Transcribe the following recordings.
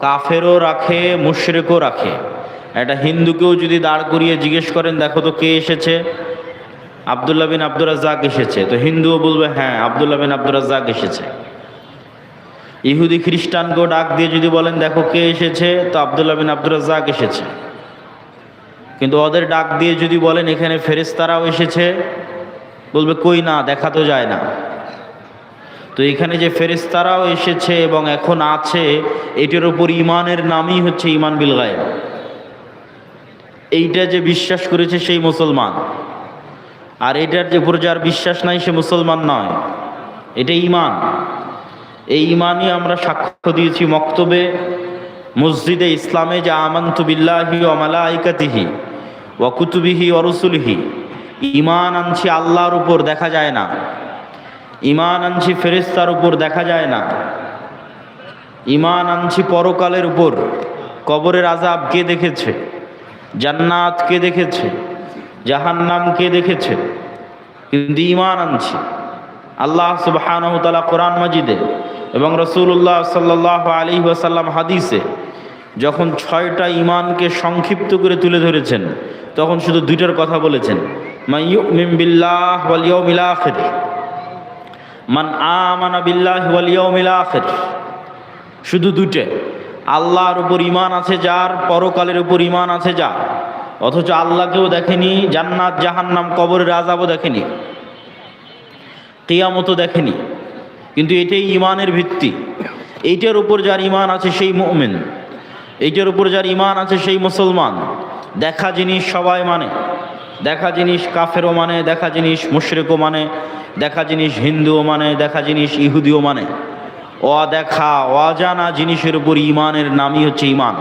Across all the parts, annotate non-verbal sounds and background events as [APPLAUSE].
কাফেরও রাখে, মুশরেকও রাখে। একটা হিন্দুকেও যদি দাঁড় করিয়ে জিজ্ঞেস করেন, দেখো তো কে এসেছে? আবদুল্লাহ বিন আব্দুর রাজ্জাক এসেছে। তো হিন্দুও বলবে হ্যাঁ আবদুল্লাহ বিন আব্দুর রাজ্জাক এসেছে। ইহুদি খ্রিস্টানকেও ডাক দিয়ে যদি বলেন, দেখো কে এসেছে? তো আবদুল্লাহ বিন আব্দুর রাজ্জাক এসেছে। কিন্তু ওদের ডাক দিয়ে যদি বলেন, এখানে ফেরেস্তারাও এসেছে, বলবে, কই না, দেখা তো যায় না। তো এখানে যে ফেরেস্তারাও এসেছে এবং এখন আছে, এটার উপর ইমানের নামই হচ্ছে ইমান বিল গায়েব। এইটা যে বিশ্বাস করেছে সেই মুসলমান। আর এটার যে উপর যার বিশ্বাস নাই সে মুসলমান নয়। এটা ইমান এই ইমানই আমরা সাক্ষ্য দিয়েছি মক্তবে, মসজিদে ইসলামে, যে আমন্তু বিল্লাহি মালাইকাতিহি ওয়াকুতুবিহি অরসুলহি ইমান আনছি আল্লাহর উপর, দেখা যায় না। ইমান আনছি ফেরেস্তার উপর দেখা যায় না। ইমান আনছি পরকালের উপর। কবরের আজাব কে দেখেছে? জান্নাত কে দেখেছে? জাহান্নাম কে দেখেছে? কিন্তু ইমান আনছি। আল্লাহ সুবহানাহু তাআলা কোরআন মাজিদে এবং রসুল্লাহ সাল্লাহ আলী ওয়াসাল্লাম হাদিসে যখন ছয়টা ইমানকে সংক্ষিপ্ত করে তুলে ধরেছেন, তখন শুধু দুইটার কথা বলেছেন মাইয়ুমিন বিল্লাহ ওয়াল ইয়াউমিল আখির। মান আমানা বিল্লাহ ওয়াল ইয়াউমিল আখির। শুধু দুইটে। আল্লাহর উপর ইমান আছে যার, পরকালের উপর ইমান আছে যার। অথচ আল্লাহকেও দেখেনি, জান্নাত, জাহান্নাম, কবরের আজাবও দেখেনি। কিয়ামতও দেখেনি। কিন্তু এটাই ইমানের ভিত্তি। এইটার উপর যার ইমান আছে সেই মুমিন। এইটার উপর যার ইমান আছে সেই মুসলমান। দেখা জিনিস সবাই মানে। দেখা জিনিস কাফেরও মানে দেখা জিনিস মুশরেকও মানে। দেখা জিনিস হিন্দুও মানে দেখা জিনিস ইহুদিও মানে। অদেখা, অজানা জিনিসের উপর ইমানের নামই হচ্ছে ইমান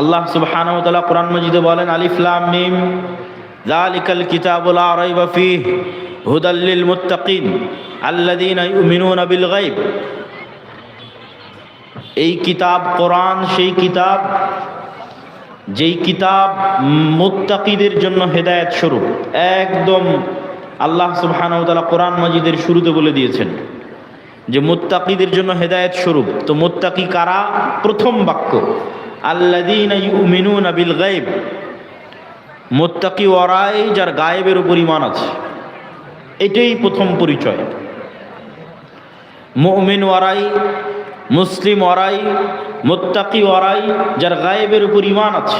আল্লাহ ওয়া কোরআন মাজিদে বলেন, আলিফ লাম মিম, যালিকাল কিতাবুল লা রাইবা ফীহ, হুদাল লিল মুত্তাকিন, আল্লাযীনা ইউমিনুনা বিল গায়ব। এই কিতাব সেই কিতাব, যেই কিতাব মুত্তাকিদের জন্য হেদায়েত স্বরূপ, একদম আল্লাহ তাআলা কোরআন মাজিদের শুরুতে বলে দিয়েছেন যে মুত্তাকিদের জন্য হেদায়েত স্বরূপ। তো মুত্তাকি কারা? প্রথম বাক্য ইউমিনুনা বিল গায়ব। মুত্তাকি ওরাই যার গায়েবের উপর ঈমান আছে। এটাই প্রথম পরিচয়। মুমিন ওয়ারাই, মুসলিম ওয়ারাই, মুত্তাকি ওয়ারাই যার গায়েবের উপর ঈমান আছে।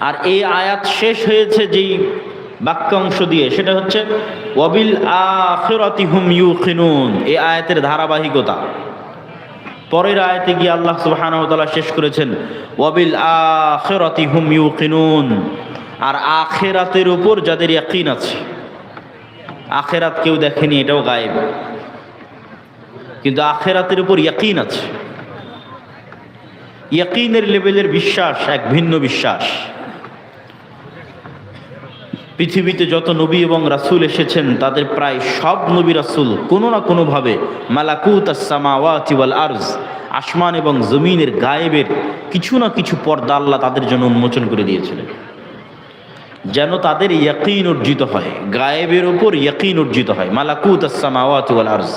আর এই আয়াত শেষ হয়েছে যেই বাক্যাংশ দিয়ে, সেটা হচ্ছে, ওয়াবিল আখিরাতি হুম ইউকিনুন এই আয়াতের ধারাবাহিকতা। পরের আয়াতে গিয়ে আল্লাহ সুবহানাহু ওয়া শেষ করেছেন, ওয়াবিল হুম ইউকিনুন আর আখেরাতের উপর যাদের ইয়াকিন আছে। আখেরাত কেউ দেখেনি, এটাও গায়েব। কিন্তু আখেরাতের উপর ইয়াকিন আছে। ইয়াকিনের লেভেলের বিশ্বাস এক ভিন্ন বিশ্বাস। পৃথিবীতে যত নবী এবং রাসুল এসেছেন, তাদের প্রায় সব নবী রাসুল কোনো না কোনোভাবে মালাকুত আসসামাওয়াতি ওয়াল আরজ, আসমান এবং জমিনের গায়েবের কিছু না কিছু পর্দা আল্লাহ তাদের জন্য উন্মোচন করে দিয়েছিলেন। যেন তাদের ইয়াকিন অর্জিত হয়, গায়েবের ওপর ইয়াকিন অর্জিত হয়, মালাকুত আসামাওয়াতিওয়াল আরজ।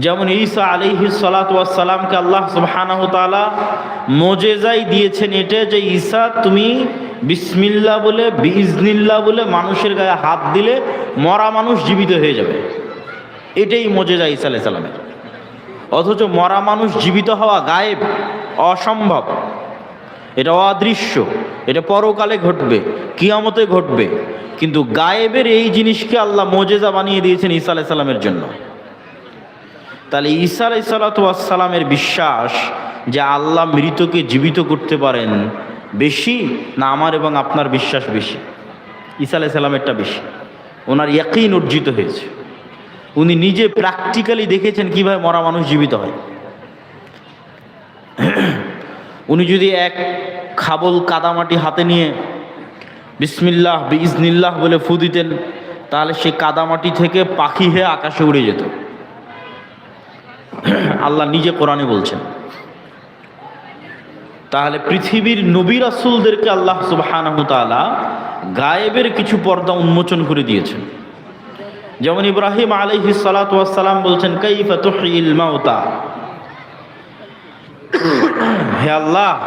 যেমন ঈসা আলাইহি সালাতামকে আল্লাহ তাআলা মোজেজাই দিয়েছেন এটা যে, ঈসা তুমি বিসমিল্লা বলে বিজনিল্লা বলে মানুষের গায়ে হাত দিলে মরা মানুষ জীবিত হয়ে যাবে। এটাই মোজেজা ঈসা আলাইহিস সালামের। অথচ মরা মানুষ জীবিত হওয়া গায়েব, অসম্ভব। এটা অদৃশ্য, এটা পরকালে ঘটবে, কিয়ামতে ঘটবে। কিন্তু গায়েবের এই জিনিসকে আল্লাহ মোজেজা বানিয়ে দিয়েছেন ঈসা আলাইহিস সালামের জন্য। তাহলে ঈসা আলাই সালাতামের বিশ্বাস যে আল্লাহ মৃতকে জীবিত করতে পারেন বেশি না আমার এবং আপনার বিশ্বাস বেশি? ঈসা আলাই সালামেরটা বেশি। ওনার ইয়াকিন অর্জিত হয়েছে। উনি নিজে প্র্যাকটিক্যালি দেখেছেন কীভাবে মরা মানুষ জীবিত হয়। উনি যদি এক খাবল কাদামাটি হাতে নিয়ে বিসমিল্লাহ বিজনিল্লাহ বলে ফু দিতেন, তাহলে সে কাদামাটি থেকে পাখি হয়ে আকাশে উড়ে যেত। [CLEARS THROAT] আল্লাহ নিজে কোরআনে বলছেন। তাহলে পৃথিবীর নবী রাসুলদেরকে আল্লাহ সুবহানাহু তাআলা গায়েবের কিছু পর্দা উন্মোচন করে দিয়েছেন। যেমন ইব্রাহিম আলাইহি সালাম বলছেন [CLEARS THROAT] হে আল্লাহ,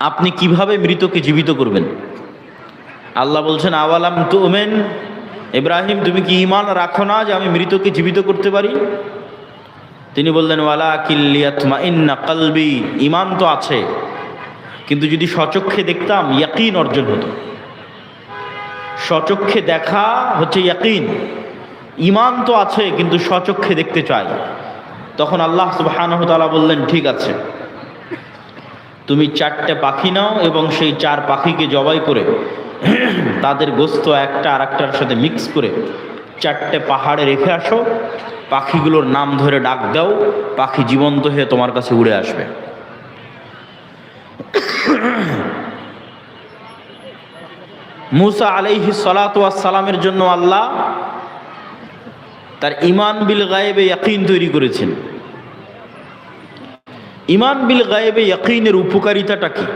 আপনি কীভাবে মৃতকে জীবিত করবেন? আল্লাহ বলছেন, আওয়ালাম তুমেন? ইব্রাহিম, তুমি কি ইমান রাখো না যে আমি মৃতকে জীবিত করতে পারি? তিনি বললেন ওয়ালা কিল্লিয়াতমা ইন্না কলবি। ইমান তো আছে, কিন্তু যদি সচক্ষে দেখতাম, ইয়াকিন অর্জন হতো। সচক্ষে দেখা হচ্ছে ইয়াকিন। ইমান তো আছে, কিন্তু সচক্ষে দেখতে চাই। তখন আল্লাহ সুবহানাহু তাআলা বললেন, ঠিক আছে। তুমি চারটে পাখি নাও এবং সেই চার পাখিকে জবাই করে তাদের গোস্ত একটা আর একটার সাথে মিক্স করে চারটে পাহাড়ে রেখে আসো। পাখিগুলোর নাম ধরে ডাক দাও, পাখি জীবন্ত হয়ে তোমার কাছে উড়ে আসবে। মুসা আলাইহি সালামের জন্য আল্লাহ তার ইমান বিল গায়েবে ইয়াকিন তৈরি করেছেন। ইমান বিল গায়েবে ইয়াকিনের উপকারিতাটা কি?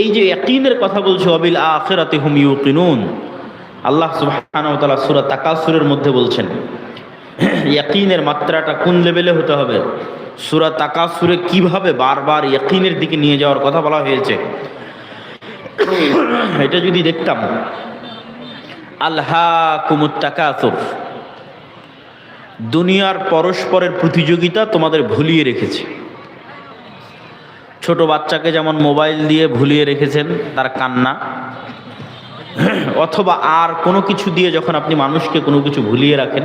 এই যে ইয়াকিনের কথা বলছো, অবিল আখিরাতে হুম ইউকিনুন। আল্লাহ সুবহানাহু সুরা তাকাসুরের মধ্যে বলছেন, ইয়াকিনের মাত্রাটা কোন লেভেলে হতে হবে? সুরা তাকাসুরে কীভাবে বারবার ইয়াকিনের দিকে নিয়ে যাওয়ার কথা বলা হয়েছে? এটা যদি দেখতাম আল্লাহ কুমুত্তাকাসুর দুনিয়ার পরস্পরের প্রতিযোগিতা তোমাদের ভুলিয়ে রেখেছে। ছোট বাচ্চাকে যেমন মোবাইল দিয়ে ভুলিয়ে রেখেছেন, তার কান্না [CLEARS THROAT] অথবা আর কোনো কিছু দিয়ে যখন আপনি মানুষকে কোনো কিছু ভুলিয়ে রাখেন,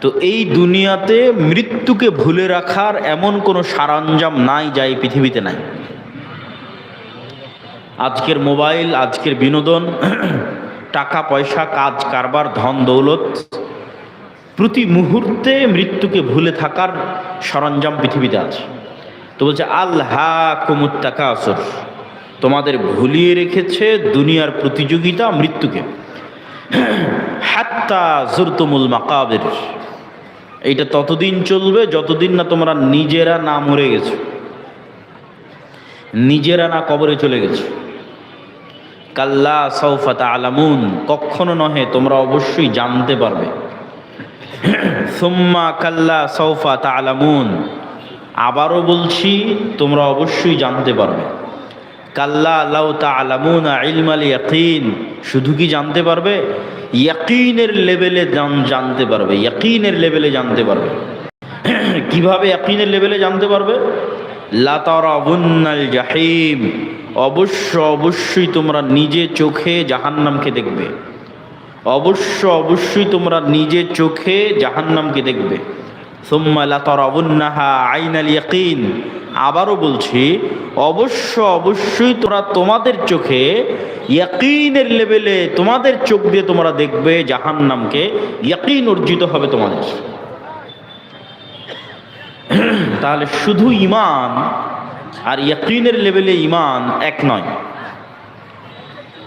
তো এই দুনিয়াতে মৃত্যুকে ভুলে রাখার এমন কোনো সরঞ্জাম নাই যা এই পৃথিবীতে নাই। আজকের মোবাইল, আজকের বিনোদন, [CLEARS THROAT] টাকা, পয়সা, কাজ, কারবার, ধন, দৌলত, প্রতি মুহূর্তে মৃত্যুকে ভুলে থাকার সরঞ্জাম পৃথিবীতে আছে। তো বলছে, আল্লাহ কুমুত্তাকা আসর তোমাদের ভুলিয়ে রেখেছে দুনিয়ার প্রতিযোগিতা মৃত্যুকে। হাত্তা জুরতুমুল মাকাবের। এইটা ততদিন চলবে যতদিন না তোমরা নিজেরা না মরে গেছো। নিজেরা না কবরে চলে গেছো। কাল্লা সৌফাতা আলামুন কখনো নহে, তোমরা অবশ্যই জানতে পারবে। সুম্মা কাল্লা সৌফা আলামুন আবারও বলছি, তোমরা অবশ্যই জানতে পারবে। কাল্লা আল্লাহ তালামুন ইলমাল ইয়াকিন। শুধু কি জানতে পারবে? ইয়াকিনের লেভেলে জানতে পারবে। ইয়াকিনের লেভেলে জানতে পারবে। [CLEARS THROAT] কীভাবে ইয়াকিনের লেভেলে জানতে পারবে? লাতারাবুন্নাল জাহিম। অবশ্য অবশ্যই তোমরা নিজে চোখে জাহান্নামকে দেখবে। অবশ্য অবশ্যই তোমরা নিজে চোখে জাহান্নামকে দেখবে। সুম্মা লাতারাবুন্নাহা আইনাল ইয়াকিন। আবারও বলছি, অবশ্য অবশ্যই তোমরা তোমাদের চোখে ইয়াকিনের লেভেলে তোমাদের চোখ দিয়ে তোমরা দেখবে জাহান্নামকে ইয়াকিন অর্জিত হবে তোমাদের। [CLEARS THROAT] তাহলে শুধু ইমান আর ইয়াকিনের লেভেলে ইমান এক নয়।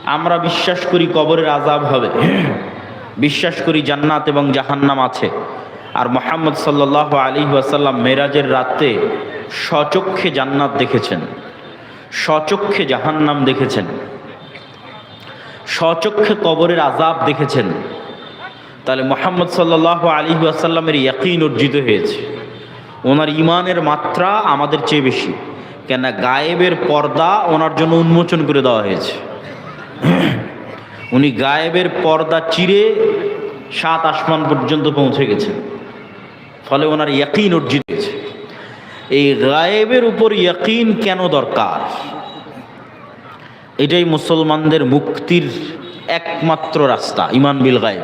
আমরা বিশ্বাস করি কবরের আজাব হবে। [CLEARS THROAT] বিশ্বাস করি জান্নাত এবং জাহান্নাম আছে। আর মোহাম্মদ সাল্লাহ আলী ওয়াসাল্লাম মেরাজের রাতে সচক্ষে জান্নাত দেখেছেন সচক্ষে জাহান্নাম দেখেছেন সচক্ষে কবরের আজাব দেখেছেন। তাহলে মোহাম্মদ সাল্লাহ আলী ওয়াসাল্লামের ইয়াকিন অর্জিত হয়েছে। ওনার ইমানের মাত্রা আমাদের চেয়ে বেশি কেন গায়েবের পর্দা ওনার জন্য উন্মোচন করে দেওয়া হয়েছে। উনি গায়েবের পর্দা চিরে সাত আসমান পর্যন্ত পৌঁছে গেছেন। ফলে ওনার ইয়াকিন অর্জিত এই গায়েবের উপর ইয়াকিন কেন দরকার? এটাই মুসলমানদের মুক্তির একমাত্র রাস্তা, ইমান বিল গায়েব।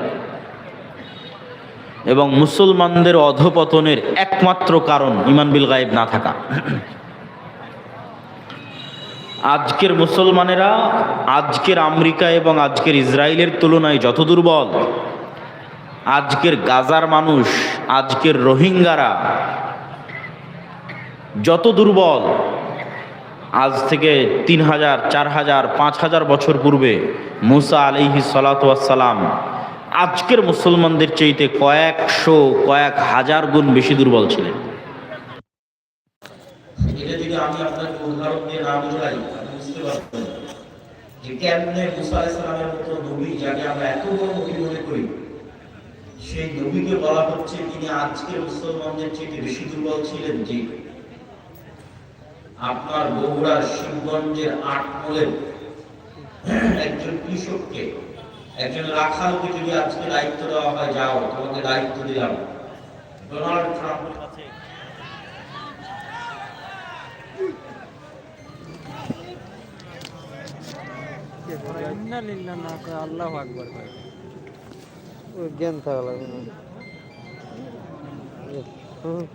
এবং মুসলমানদের অধপতনের একমাত্র কারণ ইমান বিল গায়েব না থাকা। আজকের মুসলমানেরা, আজকের আমেরিকা এবং আজকের ইসরায়েলের তুলনায় যত দুর্বল, আজকের গাজার মানুষ, আজকের রোহিঙ্গারা যত দুর্বল আজ থেকে তিন হাজার, চার হাজার, পাঁচ হাজার বছর পূর্বে মুসা আলিহি সালাতাম আজকের মুসলমানদের চাইতে কয়েকশো, কয়েক হাজার গুণ বেশি দুর্বল ছিলেন। সেই নবীকে বলা হচ্ছে তিনি আজকে মুসলমানদের চেয়ে বেশি দুর্বল ছিলেন যে আপনার বগুড়ার শিবগঞ্জের আটমলের একজন কৃষককে একজন রাখালকে যদি আজকে দায়িত্ব দেওয়া হয় যাও তোমাকে দায়িত্ব দিলাম। ডোনাল্ড করে আল্লাহু আকবার করে জ্ঞান থাকা লাগবে